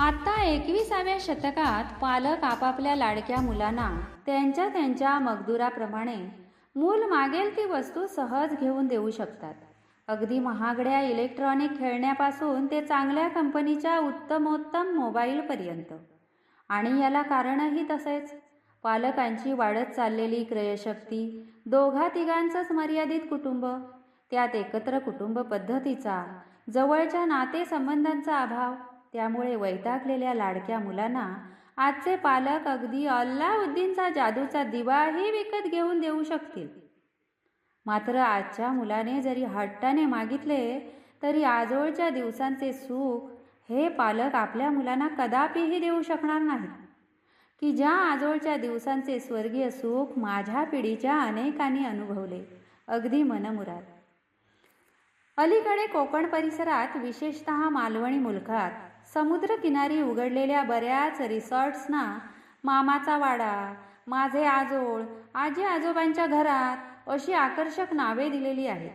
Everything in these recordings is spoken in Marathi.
आता एकविसाव्या शतकात पालक आपापल्या लाडक्या मुलांना त्यांच्या त्यांच्या मगदुराप्रमाणे मूल मागेल ती वस्तू सहज घेऊन देऊ शकतात. अगदी महागड्या इलेक्ट्रॉनिक खेळण्यापासून ते चांगल्या कंपनीच्या उत्तमोत्तम मोबाईलपर्यंत. आणि याला कारणही तसेच. पालकांची वाढत चाललेली क्रयशक्ती दोघा तिघांचंच मर्यादित कुटुंब त्यात एकत्र कुटुंब पद्धतीचा जवळच्या नातेसंबंधांचा अभाव त्यामुळे वैतागलेल्या लाडक्या मुलांना आजचे पालक अगदी अल्लाउद्दीनचा जादूचा दिवाही विकत घेऊन देऊ शकतील. मात्र आजच्या मुलाने जरी हट्टाने मागितले तरी आजोळच्या दिवसांचे सुख हे पालक आपल्या मुलांना कदापिही देऊ शकणार नाहीत की ज्या आजोळच्या दिवसांचे स्वर्गीय सुख माझ्या पिढीच्या अनेकांनी अनुभवले अगदी मनमुराद. अलीकडे कोकण परिसरात विशेषत मालवणी मुलखात समुद्रकिनारी उघडलेल्या बऱ्याच रिसॉर्ट्सना मामाचा वाडा माझे आजोळ आजी आजोबांच्या घरात अशी आकर्षक नावे दिलेली आहेत.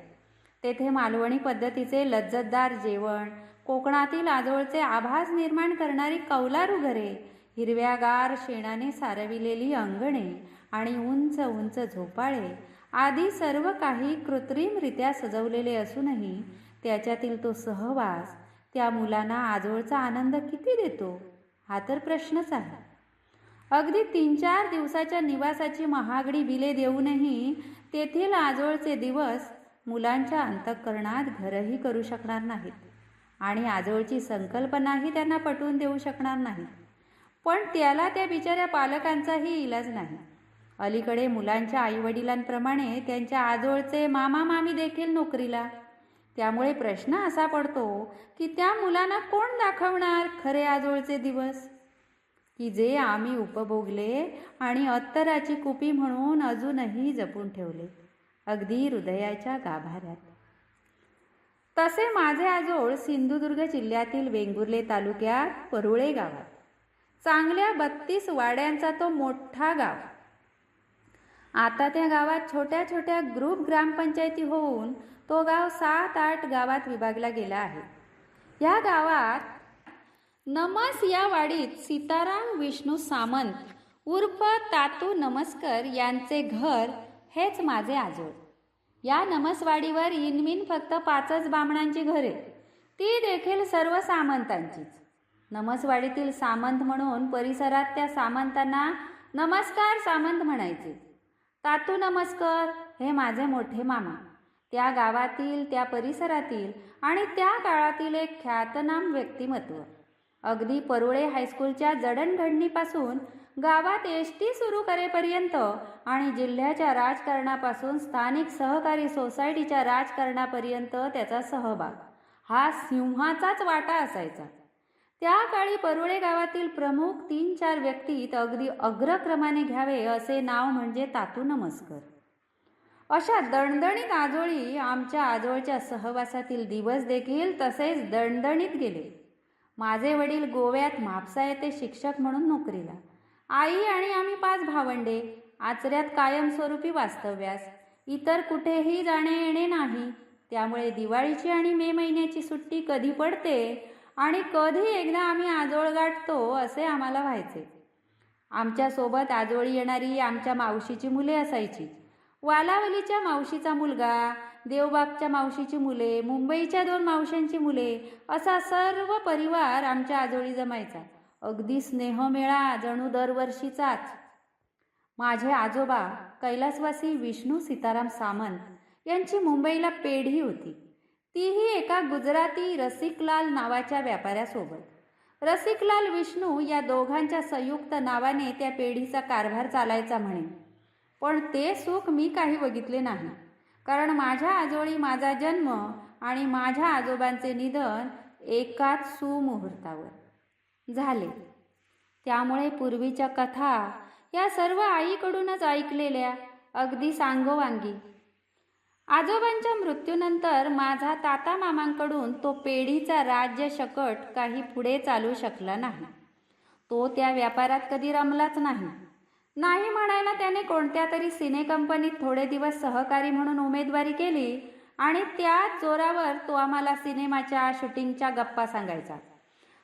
तेथे मालवणी पद्धतीचे लज्जतदार जेवण कोकणातील आजोळचे आभास निर्माण करणारी कौलारू घरे हिरव्यागार शेणाने सारविलेली अंगणे आणि उंच उंच झोपाळे आदी सर्व काही कृत्रिमरित्या सजवलेले असूनही त्याच्यातील तो सहवास त्या मुलांना आजोळचा आनंद किती देतो? हा तर प्रश्नच आहे. अगदी तीन चार दिवसाच्या निवासाची महागडी बिले देऊनही तेथील आजोळचे दिवस मुलांच्या अंतःकरणात घरही करू शकणार नाहीत आणि आजोळची संकल्पनाही त्यांना पटवून देऊ शकणार नाही. पण त्याला त्या बिचाऱ्या पालकांचाही इलाज नाही. अलीकडे मुलांच्या आईवडिलांप्रमाणे त्यांच्या आजोळचे मामा मामी देखील नोकरीला त्यामुळे प्रश्न असा पडतो की त्या मुलांना कोण दाखवणार खरे आजोळचे दिवस? की जे आम्ही उपभोगले आणि अत्तराची कुपी म्हणून अजूनही जपून ठेवले अगदी हृदयाच्या गाभाऱ्यात. तसे माझे आजोळ सिंधुदुर्ग जिल्ह्यातील वेंगुर्ले तालुक्यात परुळे गावात. चांगल्या बत्तीस वाड्यांचा तो मोठा गाव. आता त्या गावात छोट्या छोट्या ग्रुप ग्रामपंचायती होऊन तो गाव सात आठ गावात विभागला गेला आहे. या गावात नमस या वाडीत सीताराम विष्णू सामंत उर्फ तातू नमस्कर यांचे घर हेच माझे आजोळ. या नमसवाडीवर इनमिन फक्त पाचच बामणांची घरे ती देखील सर्व सामंतांचीच. नमसवाडीतील सामंत म्हणून परिसरात त्या सामंतांना नमस्कार सामंत म्हणायचे. तातू नमस्कर हे माझे मोठे मामा. त्या गावातील त्या परिसरातील आणि त्या काळातील एक ख्यातनाम व्यक्तिमत्व. अगदी परुळे हायस्कूलच्या जडणघडणीपासून गावात एस टी सुरू करेपर्यंत आणि जिल्ह्याच्या राजकारणापासून स्थानिक सहकारी सोसायटीच्या राजकारणापर्यंत त्याचा सहभाग. हा सिंहाचाच वाटा असायचा. त्या काळी परुळे गावातील प्रमुख तीन चार व्यक्तीत अगदी अग्रक्रमाने घ्यावे असे नाव म्हणजे तातू नमस्कर. अशा दणदणीत आजोळी आमच्या आजोळच्या सहवासातील दिवस देखील तसेच दणदणीत गेले. माझे वडील गोव्यात म्हापसा येथे शिक्षक म्हणून नोकरीला. आई आणि आम्ही पाच भावंडे आचऱ्यात कायमस्वरूपी वास्तव्यास. इतर कुठेही जाणे येणे नाही. त्यामुळे दिवाळीची आणि मे महिन्याची सुट्टी कधी पडते आणि कधी एकदा आम्ही आजोळ गाठतो असे आम्हाला व्हायचे. आमच्यासोबत आजोळी येणारी आमच्या मावशीची मुले असायची. वालावलीच्या मावशीचा मुलगा देवबागच्या मावशीची मुले मुंबईच्या दोन मावशांची मुले असा सर्व परिवार आमच्या आजोळी जमायचा. अगदी स्नेहमेळा जणू दरवर्षीचाच. माझे आजोबा कैलासवासी विष्णू सीताराम सामंत यांची मुंबईला पेढी होती. तीही एका गुजराती रसिकलाल नावाच्या व्यापाऱ्यासोबत. रसिकलाल विष्णू या दोघांच्या संयुक्त नावाने त्या पेढीचा कारभार चालायचा म्हणे. पण ते सुख मी काही बघितले नाही. कारण माझ्या आजोळी माझा जन्म आणि माझ्या आजोबांचे निधन एकाच सुमुहूर्तावर झाले. त्यामुळे पूर्वीच्या कथा या सर्व आईकडूनच ऐकलेल्या अगदी सांगोवांगी. आजोबांच्या मृत्यूनंतर माझा ताता मामांकडून तो पेढीचा राज्य शकट काही पुढे चालू शकला नाही. तो त्या व्यापारात कधी रमलाच नाही. नाही म्हणायला त्याने कोणत्या तरी सिने कंपनीत थोडे दिवस सहकारी म्हणून उमेदवारी केली आणि त्याच जोरावर तो आम्हाला सिनेमाच्या शूटिंगच्या गप्पा सांगायचा.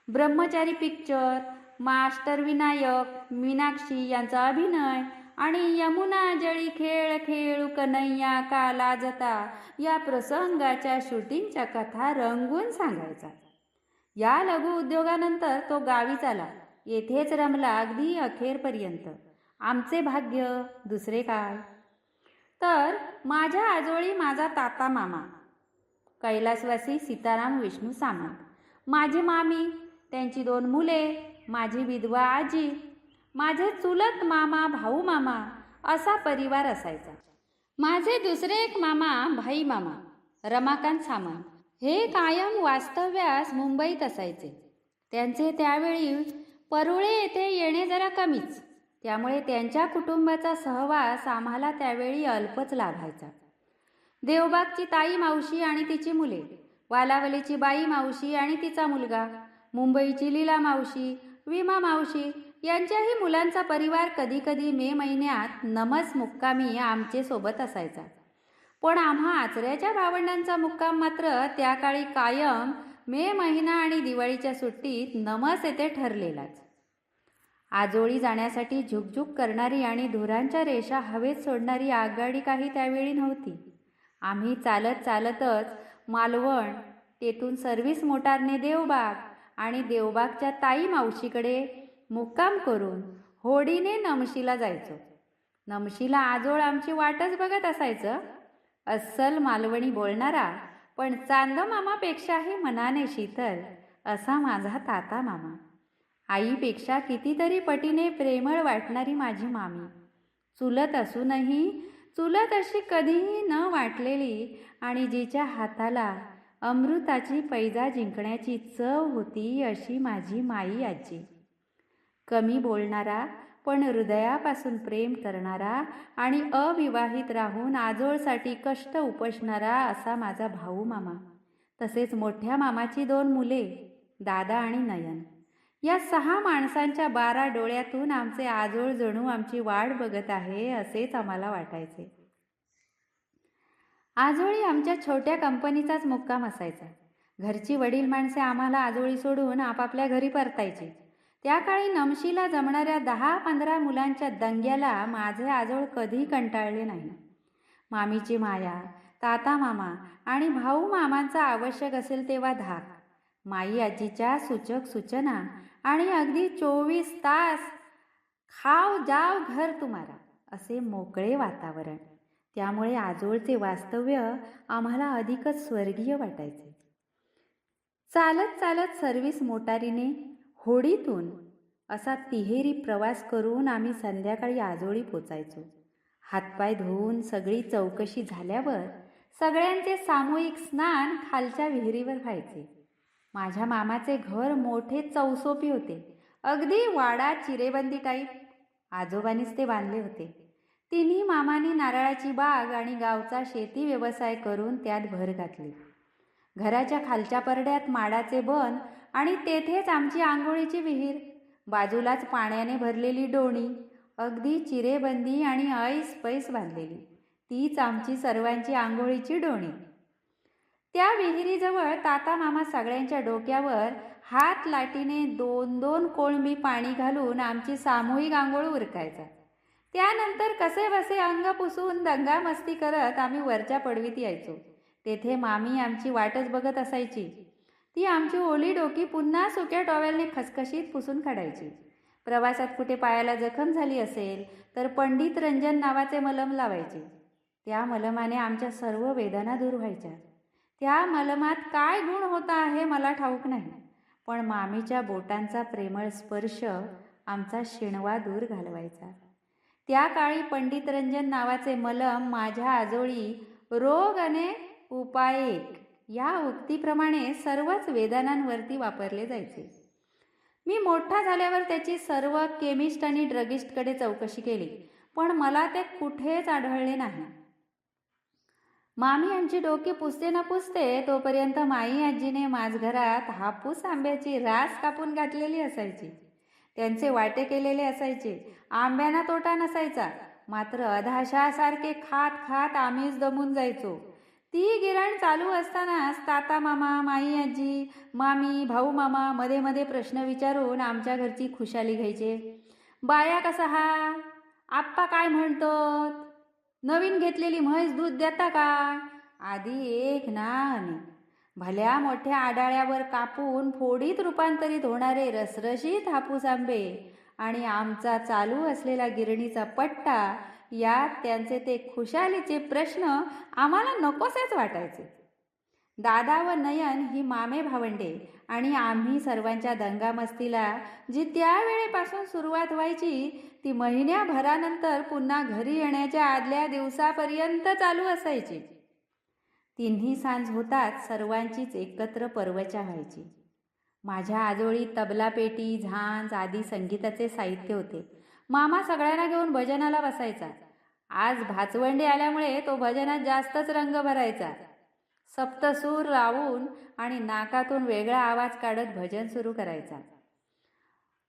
ब्रह्मचारी पिक्चर मास्टर विनायक मीनाक्षी यांचा अभिनय आणि यमुना जळी खेळ खेळू कन्हैया का लाजता या प्रसंगाच्या शूटिंगच्या कथा रंगून सांगायचा. या लघु उद्योगानंतर तो गावीच आला येथेच रमला अगदी अखेरपर्यंत. आमचे भाग्य दुसरे काय? तर माझ्या आजोळी माझा ताता मामा कैलासवासी सीताराम विष्णू सामंत माझी मामी त्यांची दोन मुले माझी विधवा आजी माझे चुलत मामा भाऊ मामा असा परिवार असायचा. माझे दुसरे एक मामा भाई मामा रमाकांत सामंत हे कायम वास्तव्यास मुंबईत असायचे. त्यांचे त्यावेळी परुळे येथे येणे जरा कमीच. त्यामुळे त्यांच्या कुटुंबाचा सहवास आम्हाला त्यावेळी अल्पच लाभायचा. देवबागची ताई मावशी आणि तिची मुले वालावलीची बाई मावशी आणि तिचा मुलगा मुंबईची लीला मावशी विमा मावशी यांच्याही मुलांचा परिवार कधीकधी मे महिन्यात नमस मुक्कामी आमचे सोबत असायचा. पण आम्हा आचऱ्याच्या भावंडांचा मुक्काम मात्र त्या काळी कायम मे महिना आणि दिवाळीच्या सुट्टीत नमस येथे ठरलेलाच. आजोळी जाण्यासाठी झुकझुक करणारी आणि धुरांच्या रेषा हवेत सोडणारी आगगाडी काही त्यावेळी नव्हती. आम्ही चालत चालतच मालवण तेथून सर्व्हिस मोटारने देवबाग आणि देवबागच्या ताई मावशीकडे मुक्काम करून होडीने नमशीला जायचो. नमशीला आजोळ आमची वाटच बघत असायचं. अस्सल मालवणी बोलणारा पण चांदमामापेक्षाही मनाने शीतल असा माझा ताता मामा आईपेक्षा कितीतरी पटीने प्रेमळ वाटणारी माझी मामी. चुलत असूनही चुलत अशी कधीही न वाटलेली आणि जिच्या हाताला अमृताची पैजा जिंकण्याची चव होती अशी माझी माई आजी. कमी बोलणारा पण हृदयापासून प्रेम करणारा आणि अविवाहित राहून आजोळसाठी कष्ट उपसणारा असा माझा भाऊ मामा. तसेच मोठ्या मामाची दोन मुले दादा आणि नयन. या सहा माणसांच्या बारा डोळ्यातून आमचे आजोळ जणू आमची वाट बघत आहे असेच आम्हाला वाटायचे. आजोळी आमच्या छोट्या कंपनीचाच मुक्काम असायचा. घरची वडील माणसे आम्हाला आजोळी सोडून आपापल्या घरी परतायची. त्या काळी नमशीला जमणाऱ्या दहा पंधरा मुलांच्या दंग्याला माझे आजोळ कधी कंटाळले नाही. मामीची माया ताता मामा आणि भाऊ मामांचा आवश्यक असेल तेव्हा धाक. माई आजीच्या सूचक सूचना आणि अगदी चोवीस तास खाव जाव घर तुम्हाला असे मोकळे वातावरण. त्यामुळे आजोळचे वास्तव्य आम्हाला अधिकच स्वर्गीय वाटायचे. चालत चालत सर्व्हिस मोटारीने होडीतून असा तिहेरी प्रवास करून आम्ही संध्याकाळी आजोळी पोचायचो. हातपाय धुवून सगळी चौकशी झाल्यावर सगळ्यांचे सामूहिक स्नान खालच्या विहिरीवर व्हायचे. माझ्या मामाचे घर मोठे चौसोपी होते. अगदी वाडा चिरेबंदी टाईप. आजोबांनीच ते बांधले होते. तिन्ही मामांनी नारळाची बाग आणि गावचा शेती व्यवसाय करून त्यात भर घातली. घराच्या खालच्या परड्यात माडाचे बन आणि तेथेच आमची आंघोळीची विहीर. बाजूलाच पाण्याने भरलेली डोणी. अगदी चिरेबंदी आणि ऐस पैस बांधलेली. तीच आमची सर्वांची आंघोळीची डोणी. त्या विहिरीजवळ ताता मामा सगळ्यांच्या डोक्यावर हात लाटीने दोन दोन कोळंबी पाणी घालून आमची सामूहिक आंघोळ उरकायचा. त्यानंतर कसे बसे अंग पुसून दंगामस्ती करत आम्ही वरच्या पडवीत यायचो. तेथे मामी आमची वाटच बघत असायची. ती आमची ओली डोकी पुन्हा सुक्या टॉवेलने खसखशीत पुसून काढायची. प्रवासात कुठे पायाला जखम झाली असेल तर पंडित रंजन नावाचे मलम लावायचे. त्या मलमाने आमच्या सर्व वेदना दूर व्हायच्या. त्या मलमात काय गुण होता आहे मला ठाऊक नाही. पण मामीच्या बोटांचा प्रेमळ स्पर्श आमचा शिणवा दूर घालवायचा. त्या काळी पंडित रंजन नावाचे मलम माझ्या आजोळी रोग अने उपाय एक या उक्तीप्रमाणे सर्वच वेदनांवरती वापरले जायचे. मी मोठा झाल्यावर त्याची सर्व केमिस्ट आणि ड्रगिस्टकडे चौकशी केली पण मला ते कुठेच आढळले नाही. मामी यांची डोकी पुसते ना पुसते तोपर्यंत माई आजीने माझघरात हापूस आंब्याची रास कापून घातलेली असायची. त्यांचे वाटे केलेले असायचे. आंब्यांना तोटा नसायचा. मात्र अधाशासारखे खात खात आम्हीच दमून जायचो. ती गिराण चालू असतानाच ताता मामा माई आजी मामी भाऊ मामा मध्ये मध्ये प्रश्न विचारून आमच्या घरची खुशाली घ्यायचे. बाया कसा हा? आप्पा काय म्हणतात? नवीन घेतलेली म्हैस दूध देता काय? आधी एक ना अनेक भल्या मोठ्या आडाळ्यावर कापून फोडीत रूपांतरित होणारे रसरशीत हापूस आंबे आणि आमचा चालू असलेला गिरणीचा पट्टा यात त्यांचे ते खुशालीचे प्रश्न आम्हाला नकोसेच वाटायचे. दादा व नयन ही मामे भावंडे आणि आम्ही सर्वांच्या दंगामस्तीला जी त्यावेळेपासून सुरुवात व्हायची ती महिन्याभरानंतर पुन्हा घरी येण्याच्या आदल्या दिवसापर्यंत चालू असायची. तिन्ही सांज होतात सर्वांचीच एकत्र पर्वच्या व्हायची. माझ्या आजोळी तबला पेटी झांज आदी संगीताचे साहित्य होते. मामा सगळ्यांना घेऊन भजनाला बसायचा. आज भाचवंडे आल्यामुळे तो भजनात जास्तच रंग भरायचा. सप्तसूर लावून आणि नाकातून वेगळा आवाज काढत भजन सुरू करायचा.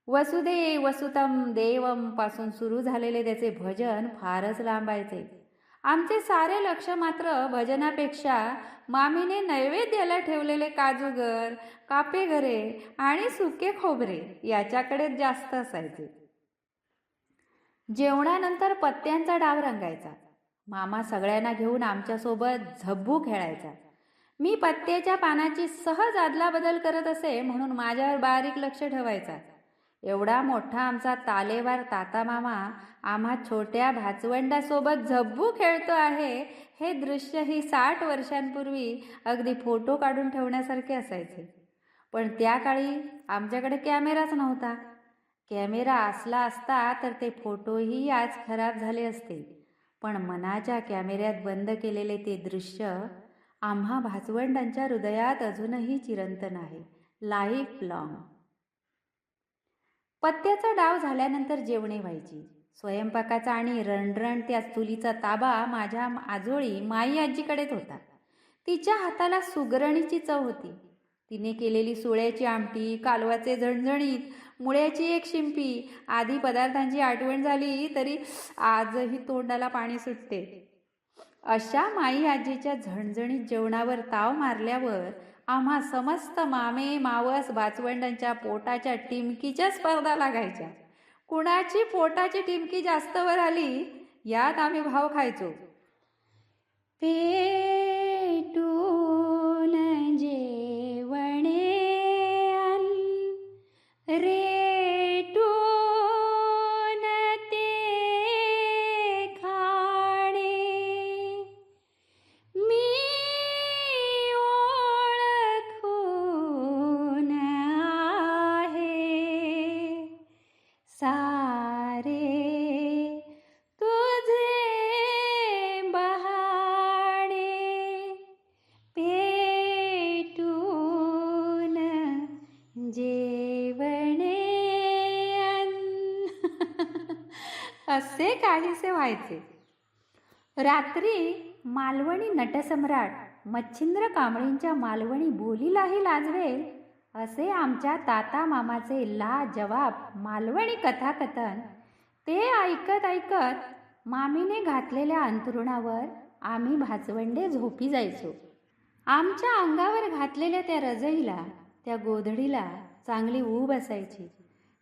वसुदे वसुतम देवमपासून सुरू झालेले त्याचे भजन फारच लांबायचे. आमचे सारे लक्ष मात्र भजनापेक्षा मामीने नैवेद्याला ठेवलेले काजूगर कापेघरे आणि सुके खोबरे याच्याकडेच जास्त असायचे. जेवणानंतर पत्त्यांचा डाव रंगायचा. मामा सगळ्यांना घेऊन आमच्यासोबत झब्बू खेळायचा. मी पत्त्याच्या पानाची सहज अदलाबदल करत असे म्हणून माझ्यावर बारीक लक्ष ठेवायचा. एवढा मोठा आमचा तालेवार ताता मामा आम्हा छोट्या भाचवंडासोबत झब्बू खेळतो आहे हे दृश्य ही साठ वर्षांपूर्वी अगदी फोटो काढून ठेवण्यासारखे असायचे. पण त्या काळी आमच्याकडे कॅमेराच नव्हता. कॅमेरा असला असता तर ते फोटोही आज खराब झाले असते पण मनाच्या कॅमेऱ्यात बंद केलेले ते दृश्य आम्हा भाचवंडांच्या हृदयात अजूनही चिरंतन आहे. लाईफ लॉंग पत्त्याचा डाव झाल्यानंतर जेवणे व्हायची. स्वयंपाकाचा आणि रणरण त्या चुलीचा ताबा माझ्या आजोळी माई आजीकडेच होता. तिच्या हाताला सुगरणीची चव होती. तिने केलेली सुळ्याची आमटी कालवाचे झणझणीत मुळ्याची एक शिंपी आदी पदार्थांची आठवण झाली तरी आजही तोंडाला पाणी सुटते. अशा माई आजीच्या झणझणीत जेवणावर ताव मारल्यावर आम्हा समस्त मामे मावस भाचवंडांच्या पोटाच्या टिमकीच्या स्पर्धा लागायच्या. कुणाची पोटाची टिमकी जास्त वर आली यात आम्ही भाव खायचो. पे जेवणे असे काहीसे व्हायचे. रात्री मालवणी नटसम्राट मच्छिंद्र कांबळींच्या मालवणी बोलीलाही लाजवेल असे आमच्या ताता मामाचे ला जवाब मालवणी कथाकथन ते ऐकत ऐकत मामीने घातलेल्या अंतरुणावर आम्ही भाचवंडे झोपी जायचो. आमच्या अंगावर घातलेल्या त्या रजईला त्या गोधडीला चांगली ऊब असायची.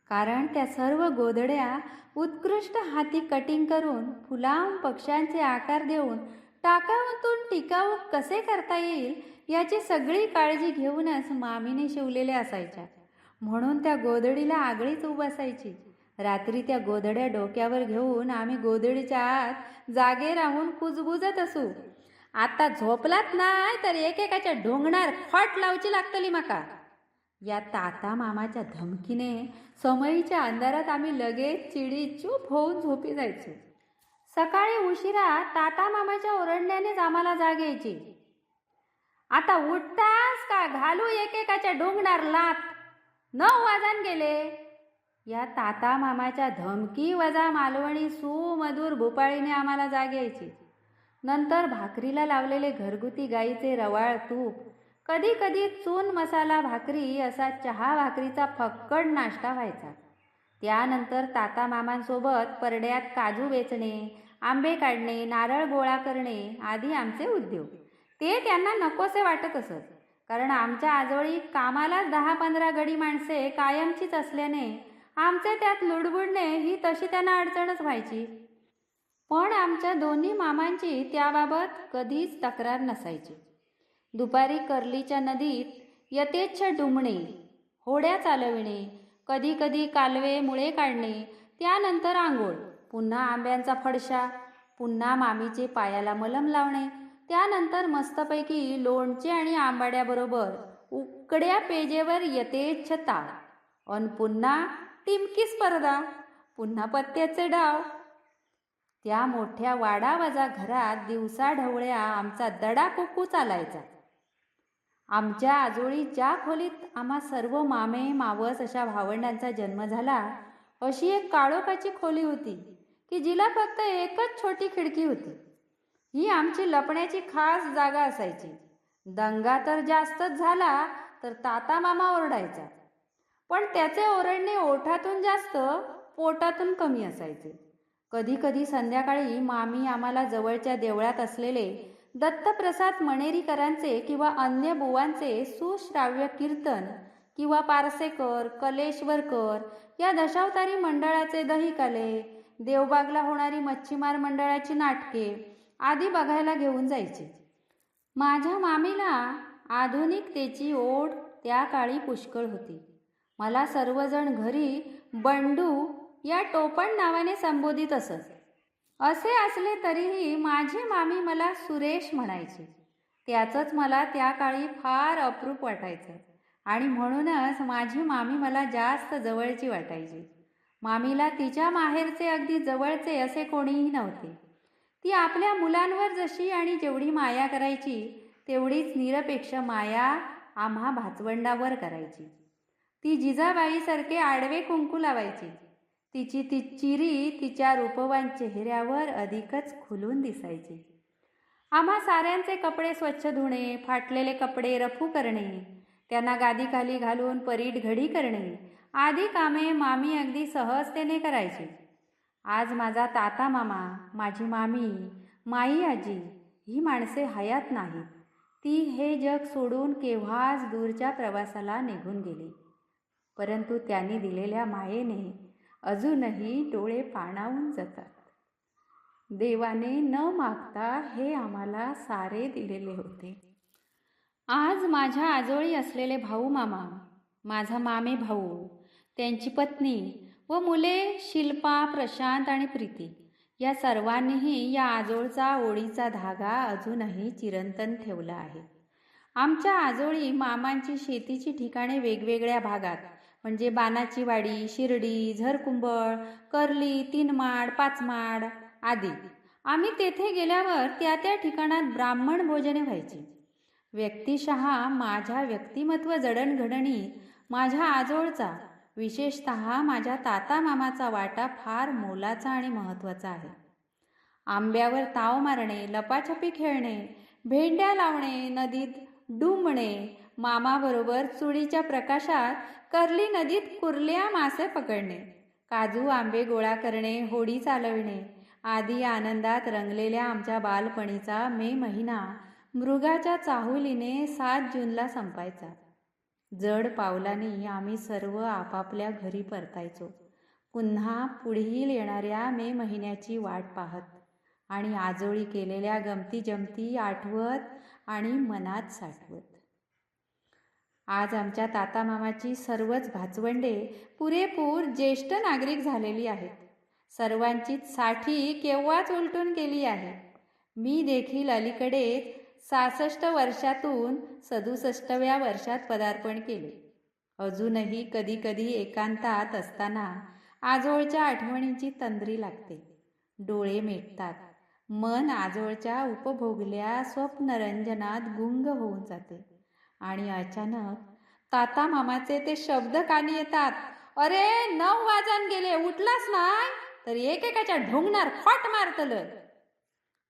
कारण त्या सर्व गोधड्या उत्कृष्ट हाती कटिंग करून फुलां पक्ष्यांचे आकार देऊन टाकावतून टिकाऊ कसे करता येईल याची सगळी काळजी घेऊनच मामीने शिवलेल्या असायच्या. म्हणून त्या गोधडीला आगळीच ऊब असायची. रात्री त्या गोधड्या डोक्यावर घेऊन आम्ही गोधडीच्या आत जागे राहून कुजबुजत असू. आता झोपलात नाही तर एकेकाच्या ढोंगणार फट लावची लागतली माका. या ताता मामाच्या धमकीने समईच्या अंधारात आम्ही लगेच चिडी चूप होऊन झोपी जायचो. सकाळी उशिरा ताता मामाच्या ओरडण्यानेच आम्हाला जाग यायची. आता उठतास का घालू एकेकाच्या डोंगणार लात? नऊ वाजान गेले. या ताता मामाच्या धमकी वजा मालवणी सुमधूर भोपाळीने आम्हाला जाग यायची. नंतर भाकरीला लावलेले घरगुती गाईचे रवाळ तूप कधी कधी चून मसाला भाकरी असा चहा भाकरीचा फक्कड नाश्ता व्हायचा. त्यानंतर ताता मामांसोबत परड्यात काजू वेचणे आंबे काढणे नारळ गोळा करणे आदी आमचे उद्योग. ते त्यांना नकोसे वाटत असत कारण आमच्या आजोळी कामालाच दहा पंधरा गडी माणसे कायमचीच असल्याने आमचे त्यात लुडबुडणे ही तशी त्यांना अडचणच व्हायची. पण आमच्या दोन्ही मामांची त्याबाबत कधीच तक्रार नसायची. दुपारी कर्लीच्या नदीत यथेच्छ डुंबणे होड्या चालविणे कधी कधी कालवे मुळे काढणे त्यानंतर आंघोळ पुन्हा आंब्यांचा फडशा पुन्हा मामीचे पायाला मलम लावणे त्यानंतर मस्तपैकी लोणचे आणि आंबाड्याबरोबर उकड्या पेजेवर यथेच्छ ताळ. अन पुन्हा टिमकी स्पर्धा पुन्हा पत्त्याचे डाव. त्या मोठ्या वाडावाजा घरात दिवसा ढवळ्या आमचा दडा कुकू चालायचा. आमच्या आजोळी ज्या खोलीत आम्हा सर्व मामे मावस अशा भावंडांचा जन्म झाला. अशी एक काळोखाची खोली होती की जिला फक्त एकच छोटी खिडकी होती. ही आमची लपण्याची खास जागा असायची. दंगा तर जास्तच झाला तर ताता मामा ओरडायचा. पण त्याचे ओरडणे ओठातून जास्त पोटातून कमी असायचे. कधी कधी संध्याकाळी मामी आम्हाला जवळच्या देवळात असलेले दत्तप्रसाद मणेरीकरांचे किंवा अन्य बुवांचे सुश्राव्य कीर्तन किंवा पारसेकर कलेश्वरकर या दशावतारी मंडळाचे दहीकाले देवबागला होणारी मच्छीमार मंडळाची नाटके आदी बघायला घेऊन जायचे. माझ्या मामीला आधुनिकतेची ओढ त्या काळी पुष्कळ होती. मला सर्वजण घरी बंडू या टोपण नावाने संबोधित असत. असे असले तरीही माझी मामी मला सुरेश म्हणायची. त्याचंच मला त्या काळी फार अप्रूप वाटायचं आणि म्हणूनच माझी मामी मला जास्त जवळची वाटायची. मामीला तिच्या माहेरचे अगदी जवळचे असे कोणीही नव्हते. ती आपल्या मुलांवर जशी आणि जेवढी माया करायची तेवढीच निरपेक्ष माया आम्हा भाचवंडावर करायची. ती जिजाबाईसारखे आडवे कुंकू लावायची. तिची ती चिरी तिच्या रूपवान चेहऱ्यावर अधिकच खुलून दिसायची. आम्हा साऱ्यांचे कपडे स्वच्छ धुणे फाटलेले कपडे रफू करणे त्यांना गादीखाली घालून परीट घडी करणे आदी कामे मामी अगदी सहजतेने करायची. आज माझा ताता मामा माझी मामी माई आजी ही माणसे हयात नाहीत. ती हे जग सोडून केव्हाच दूरच्या प्रवासाला निघून गेली. परंतु त्यांनी दिलेल्या मायेने अजूनही डोळे पाणावून जातात. देवाने न मागता हे आम्हाला सारे दिलेले होते. आज माझ्या आजोळी असलेले भाऊ मामा माझा मामे भाऊ त्यांची पत्नी व मुले शिल्पा प्रशांत आणि प्रीती या सर्वांनीही या आजोळचा ओळीचा धागा अजूनही चिरंतन ठेवला आहे. आमच्या आजोळी मामांची शेतीची ठिकाणे वेगवेगळ्या भागात म्हणजे बानाची वाडी शिर्डी झरकुंबळ कर्ली तीनमाड पाचमाड आदी. आम्ही तेथे गेल्यावर त्या त्या ठिकाणात ब्राह्मण भोजने व्हायची. व्यक्तिशः माझ्या व्यक्तिमत्व जडणघडणीत माझ्या आजोळचा विशेषत माझ्या ताता मामाचा वाटा फार मोलाचा आणि महत्त्वाचा आहे. आंब्यावर ताव मारणे लपाछपी खेळणे भेंड्या लावणे नदीत डुंबणे मामाबरोबर चुडीच्या प्रकाशात कर्ली नदीत कुर्ल्या मासे पकडणे. काजू आंबे गोळा करणे होडी चालविणे. आदी आनंदात रंगलेल्या आमच्या बालपणीचा मे महिना मृगाच्या चाहुलीने सात जूनला संपायचा. जड पावलांनी आम्ही सर्व आपापल्या घरी परतायचो. पुन्हा पुढील येणाऱ्या मे महिन्याची वाट पाहत आणि आजोळी केलेल्या गमती जमती आठवत आणि मनात साठवत. आज आमच्या ताता मामाची सर्वच भाचवंडे पुरेपूर ज्येष्ठ नागरिक झालेली आहेत. सर्वांचीच साठी केव्हाच उलटून गेली आहे? मी देखील अलीकडेच सहासष्ट वर्षातून सदुसष्टव्या वर्षात पदार्पण केले. अजूनही कधीकधी एकांतात असताना आजोळच्या आठवणींची तंद्री लागते. डोळे मिटतात. मन आजोळच्या उपभोगल्या स्वप्नरंजनात गुंग होऊन जाते. आणि अचानक ताता मामाचे ते शब्द कानी येतात. अरे नऊ वाजन गेले उठलास नाही? तर एकेकाच्या ढोंगणार खोट मारतलं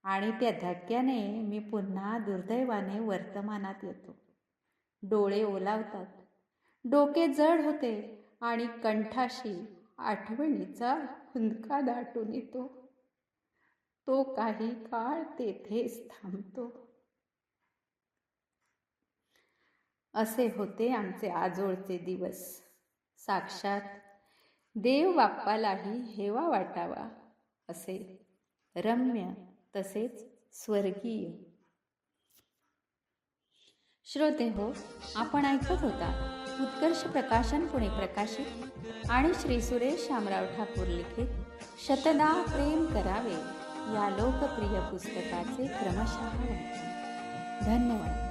आणि त्या धक्क्याने मी पुन्हा दुर्दैवाने वर्तमानात येतो. डोळे ओलावतात. डोके जड होते आणि कंठाशी आठवणीचा हुंदका दाटून येतो. तो काही काळ तेथेच थांबतो. असे होते आमचे आजोळचे दिवस. साक्षात देव बाप्पालाही हेवा वाटावा असे. रम्य तसेच स्वर्गीय. श्रोते हो आपण ऐकत होता उत्कर्ष प्रकाशन पुणे प्रकाशित आणि श्री सुरेश शामराव ठाकूर लिखित शतदा प्रेम करावे या लोकप्रिय पुस्तकाचे क्रमशः धन्यवाद.